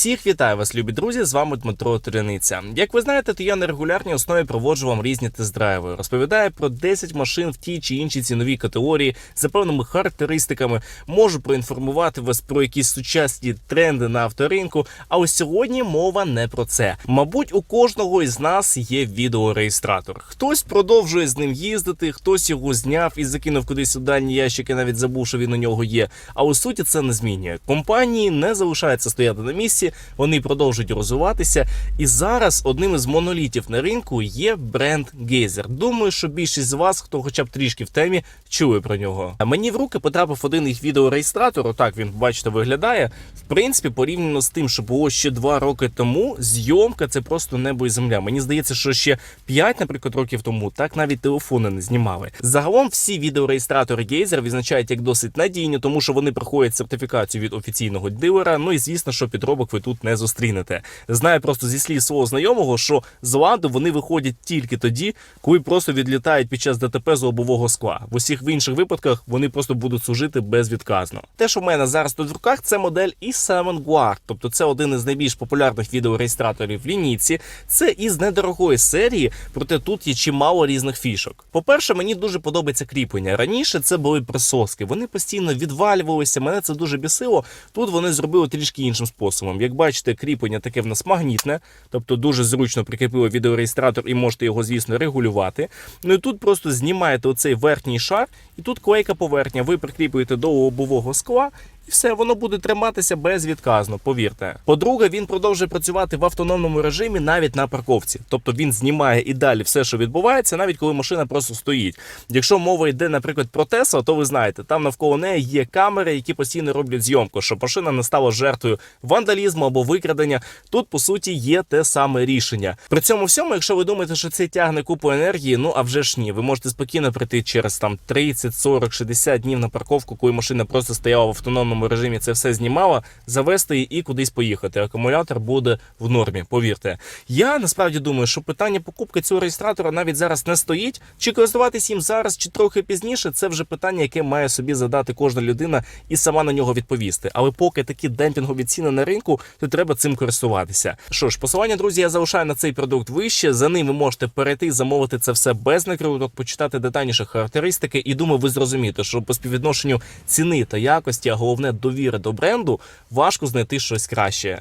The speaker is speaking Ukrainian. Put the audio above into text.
Всіх вітаю вас, любі друзі! З вами Дмитро Туряниця. Як ви знаєте, то я на регулярній основі проводжу вам різні тест-драйви. Розповідаю про 10 машин в тій чи іншій ціновій категорії за певними характеристиками. Можу проінформувати вас про якісь сучасні тренди на авторинку. А ось сьогодні мова не про це. Мабуть, у кожного із нас є відеореєстратор. Хтось продовжує з ним їздити, хтось його зняв і закинув кудись у дальні ящики, навіть забув, що він у нього є. А у суті це не змінює. Компанії не залишаються стояти на місці, вони продовжують розвиватися. І зараз одним із монолітів на ринку є бренд Geyser. Думаю, що більшість з вас, хто хоча б трішки в темі, чує про нього. А мені в руки потрапив один їх відеореєстратор. Отак він, бачите, виглядає. В принципі, порівняно з тим, що було ще два роки тому, зйомка це просто небо і земля. Мені здається, що ще 5, наприклад, років тому так навіть телефони не знімали. Загалом всі відеореєстратори Geyser відзначають як досить надійні, тому що вони проходять сертифікацію від офіційного дилера. Ну і звісно, що підробок ви тут не зустрінете. Знаю просто зі слів свого знайомого, що з ладу вони виходять тільки тоді, коли просто відлітають під час ДТП з лобового скла. В усіх в інших випадках вони просто будуть служити безвідказно. Те, що в мене зараз тут в руках, це модель i7 Guard, тобто це один із найбільш популярних відеореєстраторів в лінійці. Це із недорогої серії, проте тут є чимало різних фішок. По-перше, мені дуже подобається кріплення. Раніше це були присоски, вони постійно відвалювалися. Мене це дуже бісило. Тут вони зробили трішки іншим способом. Як бачите, кріплення таке в нас магнітне, тобто дуже зручно прикріпили відеореєстратор і можете його, звісно, регулювати. Ну і тут просто знімаєте оцей верхній шар, і тут клейка поверхня. Ви прикріплюєте до лобового скла. І все, воно буде триматися безвідказно, повірте. По-друге, він продовжує працювати в автономному режимі навіть на парковці. Тобто він знімає і далі все, що відбувається, навіть коли машина просто стоїть. Якщо мова йде, наприклад, про Тесла, то ви знаєте, там навколо неї є камери, які постійно роблять зйомку, щоб машина не стала жертвою вандалізму або викрадення. Тут по суті є те саме рішення. При цьому всьому, якщо ви думаєте, що це тягне купу енергії, ну а вже ж ні, ви можете спокійно прийти через там 30, 40, 60 днів на парковку, коли машина просто стояла в автономному режимі, це все знімала, завести її і кудись поїхати. Акумулятор буде в нормі, повірте. Я насправді думаю, що питання покупки цього реєстратора навіть зараз не стоїть. Чи користуватись їм зараз, чи трохи пізніше, це вже питання, яке має собі задати кожна людина і сама на нього відповісти. Але поки такі демпінгові ціни на ринку, то треба цим користуватися. Що ж, посилання, друзі, я залишаю на цей продукт вище. За ним ви можете перейти, замовити це все без накруток, почитати детальніше характеристики. І думаю, ви зрозумієте, що по співвідношенню ціни та якості, а головне довіри до бренду, важко знайти щось краще.